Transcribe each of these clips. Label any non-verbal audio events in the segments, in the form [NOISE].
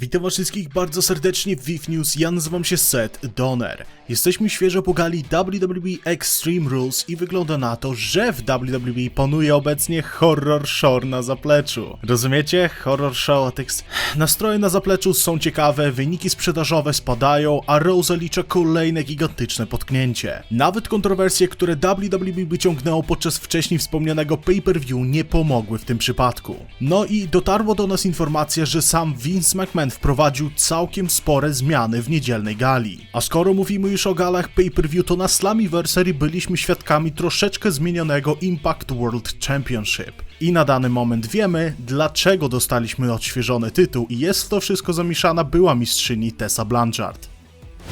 Witam wszystkich bardzo serdecznie w VIF News, ja nazywam się Seth Donner. Jesteśmy świeżo po gali WWE Extreme Rules i wygląda na to, że w WWE panuje obecnie horror show na zapleczu. Rozumiecie? Horror show ex... Nastroje na zapleczu są ciekawe, wyniki sprzedażowe spadają, a Raw zalicza kolejne gigantyczne potknięcie. Nawet kontrowersje, które WWE wyciągnęło podczas wcześniej wspomnianego pay-per-view nie pomogły w tym przypadku. No i dotarło do nas informacja, że sam Vince McMahon wprowadził całkiem spore zmiany w niedzielnej gali. A skoro mówimy już o galach pay-per-view, to na Slammiversary byliśmy świadkami troszeczkę zmienionego Impact World Championship. I na dany moment wiemy, dlaczego dostaliśmy odświeżony tytuł i jest w to wszystko zamieszana była mistrzyni Tessa Blanchard.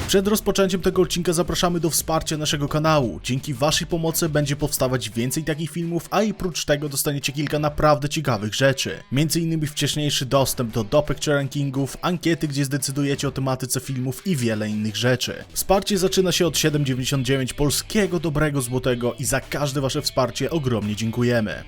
Przed rozpoczęciem tego odcinka zapraszamy do wsparcia naszego kanału. Dzięki waszej pomocy będzie powstawać więcej takich filmów, a i prócz tego dostaniecie kilka naprawdę ciekawych rzeczy. Między innymi wcześniejszy dostęp do Do Picture Rankingów, ankiety, gdzie zdecydujecie o tematyce filmów i wiele innych rzeczy. Wsparcie zaczyna się od 7,99 polskiego dobrego złotego i za każde wasze wsparcie ogromnie dziękujemy.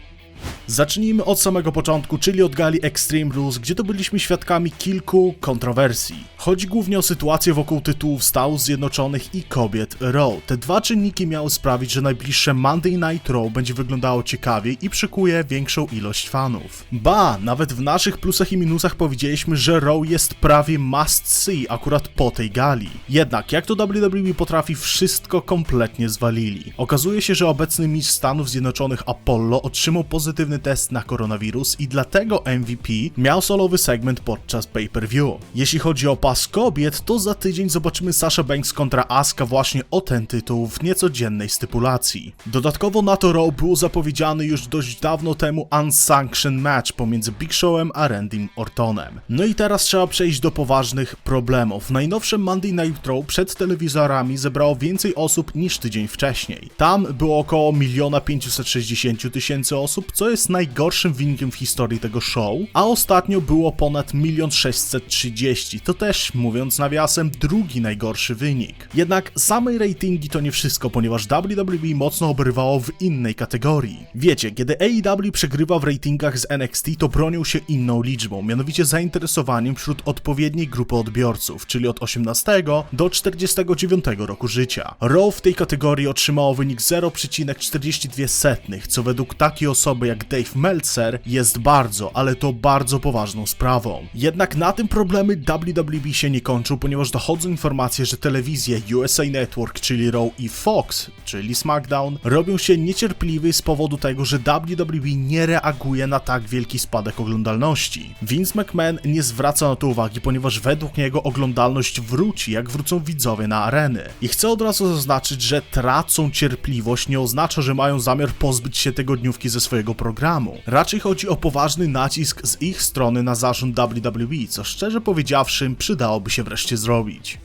Zacznijmy od samego początku, czyli od gali Extreme Rules, gdzie to byliśmy świadkami kilku kontrowersji. Chodzi głównie o sytuację wokół tytułów Stanów Zjednoczonych i kobiet Raw. Te dwa czynniki miały sprawić, że najbliższe Monday Night Raw będzie wyglądało ciekawiej i przykuje większą ilość fanów. Ba, nawet w naszych plusach i minusach powiedzieliśmy, że Raw jest prawie must see akurat po tej gali. Jednak jak to WWE potrafi, wszystko kompletnie zwalili. Okazuje się, że obecny mistrz Stanów Zjednoczonych Apollo otrzymał pozytywny test na koronawirus i dlatego MVP miał solowy segment podczas pay-per-view. Jeśli chodzi o pas kobiet, to za tydzień zobaczymy Sasha Banks kontra Asuka właśnie o ten tytuł w niecodziennej stypulacji. Dodatkowo na to Raw był zapowiedziany już dość dawno temu unsanctioned match pomiędzy Big Showem a Randym Ortonem. No i teraz trzeba przejść do poważnych problemów. Najnowsze Monday Night Raw przed telewizorami zebrało więcej osób niż tydzień wcześniej. Tam było około 1 560 tysięcy osób, co jest najgorszym wynikiem w historii tego show, a ostatnio było ponad 1 630. To też, mówiąc nawiasem, drugi najgorszy wynik. Jednak samej ratingi to nie wszystko, ponieważ WWE mocno obrywało w innej kategorii. Wiecie, kiedy AEW przegrywa w ratingach z NXT, to bronią się inną liczbą, mianowicie zainteresowaniem wśród odpowiedniej grupy odbiorców, czyli od 18 do 49 roku życia. Raw w tej kategorii otrzymało wynik 0,42, co według takiej osoby jak Dave Meltzer jest bardzo, ale to bardzo poważną sprawą. Jednak na tym problemy WWE się nie kończą, ponieważ dochodzą informacje, że telewizje USA Network, czyli Raw i Fox, czyli SmackDown, robią się niecierpliwi z powodu tego, że WWE nie reaguje na tak wielki spadek oglądalności. Vince McMahon nie zwraca na to uwagi, ponieważ według niego oglądalność wróci, jak wrócą widzowie na areny. I chcę od razu zaznaczyć, że tracą cierpliwość nie oznacza, że mają zamiar pozbyć się tego dniówki ze swojego programu. Raczej chodzi o poważny nacisk z ich strony na zarząd WWE, co szczerze powiedziawszy przydałoby się wreszcie zrobić.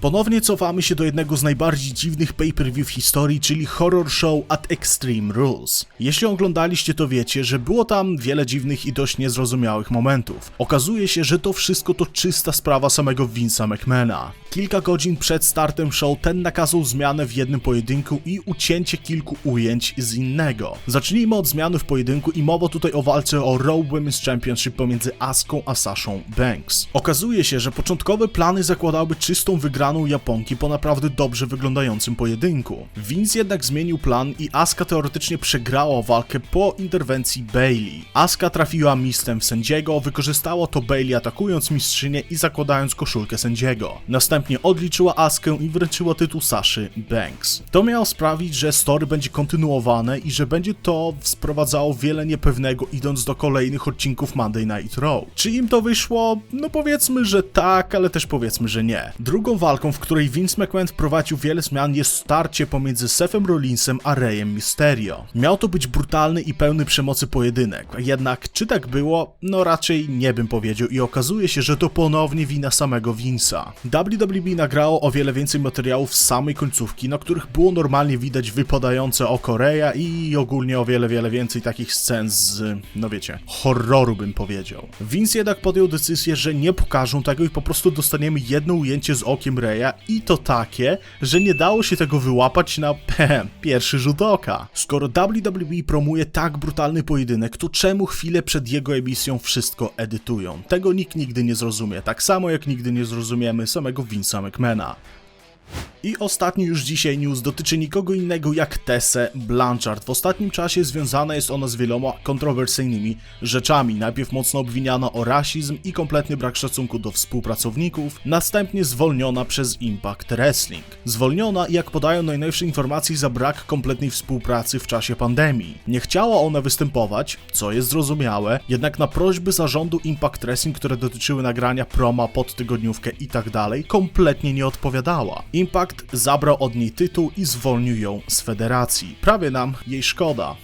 Ponownie cofamy się do jednego z najbardziej dziwnych pay-per-view w historii, czyli Horror Show at Extreme Rules. Jeśli oglądaliście to wiecie, że było tam wiele dziwnych i dość niezrozumiałych momentów. Okazuje się, że to wszystko to czysta sprawa samego Vince'a McMahona. Kilka godzin przed startem show ten nakazał zmianę w jednym pojedynku i ucięcie kilku ujęć z innego. Zacznijmy od zmiany w pojedynku i mowa tutaj o walce o Raw Women's Championship pomiędzy Aską a Sashą Banks. Okazuje się, że początkowe plany zakładały czystą wygraną Japonki po naprawdę dobrze wyglądającym pojedynku. Vince jednak zmienił plan i Asuka teoretycznie przegrała walkę po interwencji Bailey. Asuka trafiła mistem w sędziego, wykorzystała to Bailey atakując mistrzynię i zakładając koszulkę sędziego. Następnie odliczyła Askę i wręczyła tytuł Saszy Banks. To miało sprawić, że story będzie kontynuowane i że będzie to sprowadzało wiele niepewnego idąc do kolejnych odcinków Monday Night Raw. Czy im to wyszło? No powiedzmy, że tak, ale też powiedzmy, że nie. Drugą walką, w której Vince McMahon wprowadził wiele zmian jest starcie pomiędzy Sethem Rollinsem a Reyem Mysterio. Miał to być brutalny i pełny przemocy pojedynek, jednak czy tak było? No raczej nie bym powiedział i okazuje się, że to ponownie wina samego Vince'a. WWE nagrało o wiele więcej materiałów z samej końcówki, na których było normalnie widać wypadające oko Reya i ogólnie o wiele, wiele więcej takich scen z, no wiecie, horroru bym powiedział. Vince jednak podjął decyzję, że nie pokażą tego i po prostu dostaniemy jedno ujęcie z okiem Reya Reya i to takie, że nie dało się tego wyłapać na pehem, [LAUGHS] pierwszy rzut oka. Skoro WWE promuje tak brutalny pojedynek, to czemu chwilę przed jego emisją wszystko edytują? Tego nikt nigdy nie zrozumie, tak samo jak nigdy nie zrozumiemy samego Vince'a McMahona. I ostatni już dzisiaj news dotyczy nikogo innego jak Tessę Blanchard. W ostatnim czasie związana jest ona z wieloma kontrowersyjnymi rzeczami. Najpierw mocno obwiniana o rasizm i kompletny brak szacunku do współpracowników, następnie zwolniona przez Impact Wrestling. Zwolniona, jak podają najnowsze informacje, za brak kompletnej współpracy w czasie pandemii. Nie chciała ona występować, co jest zrozumiałe, jednak na prośby zarządu Impact Wrestling, które dotyczyły nagrania proma pod tygodniówkę i tak dalej, kompletnie nie odpowiadała. Impact zabrał od niej tytuł i zwolnił ją z federacji. Prawie nam jej szkoda.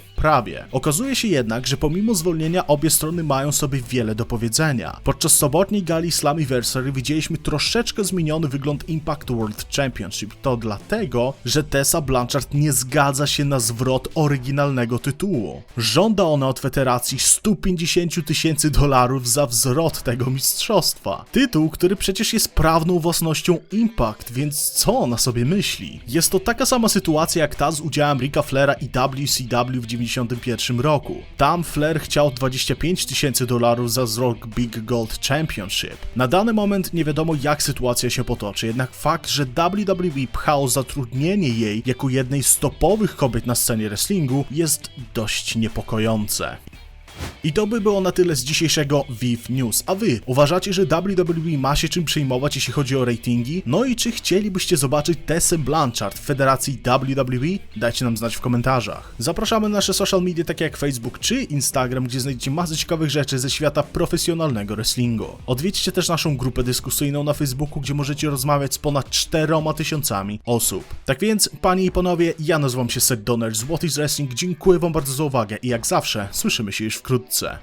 Okazuje się jednak, że pomimo zwolnienia obie strony mają sobie wiele do powiedzenia. Podczas sobotniej gali Slammiversary widzieliśmy troszeczkę zmieniony wygląd Impact World Championship. To dlatego, że Tessa Blanchard nie zgadza się na zwrot oryginalnego tytułu. Żąda ona od federacji 150 tysięcy dolarów za zwrot tego mistrzostwa. Tytuł, który przecież jest prawną własnością Impact, więc co ona sobie myśli? Jest to taka sama sytuacja jak ta z udziałem Ricka Flaira i WCW w 1991 roku. Tam Flair chciał 25 tysięcy dolarów za zwrot Big Gold Championship. Na dany moment nie wiadomo jak sytuacja się potoczy, jednak fakt, że WWE pchało zatrudnienie jej jako jednej z topowych kobiet na scenie wrestlingu jest dość niepokojące. I to by było na tyle z dzisiejszego VIV News. A wy uważacie, że WWE ma się czym przejmować, jeśli chodzi o ratingi? No i czy chcielibyście zobaczyć Tessę Blanchard w federacji WWE? Dajcie nam znać w komentarzach. Zapraszamy na nasze social media takie jak Facebook czy Instagram, gdzie znajdziecie masę ciekawych rzeczy ze świata profesjonalnego wrestlingu. Odwiedźcie też naszą grupę dyskusyjną na Facebooku, gdzie możecie rozmawiać z ponad 4 tysiącami osób. Tak więc, panie i panowie, ja nazywam się Seth Donner z What is Wrestling, dziękuję wam bardzo za uwagę i jak zawsze, słyszymy się już wkrótce. крутца.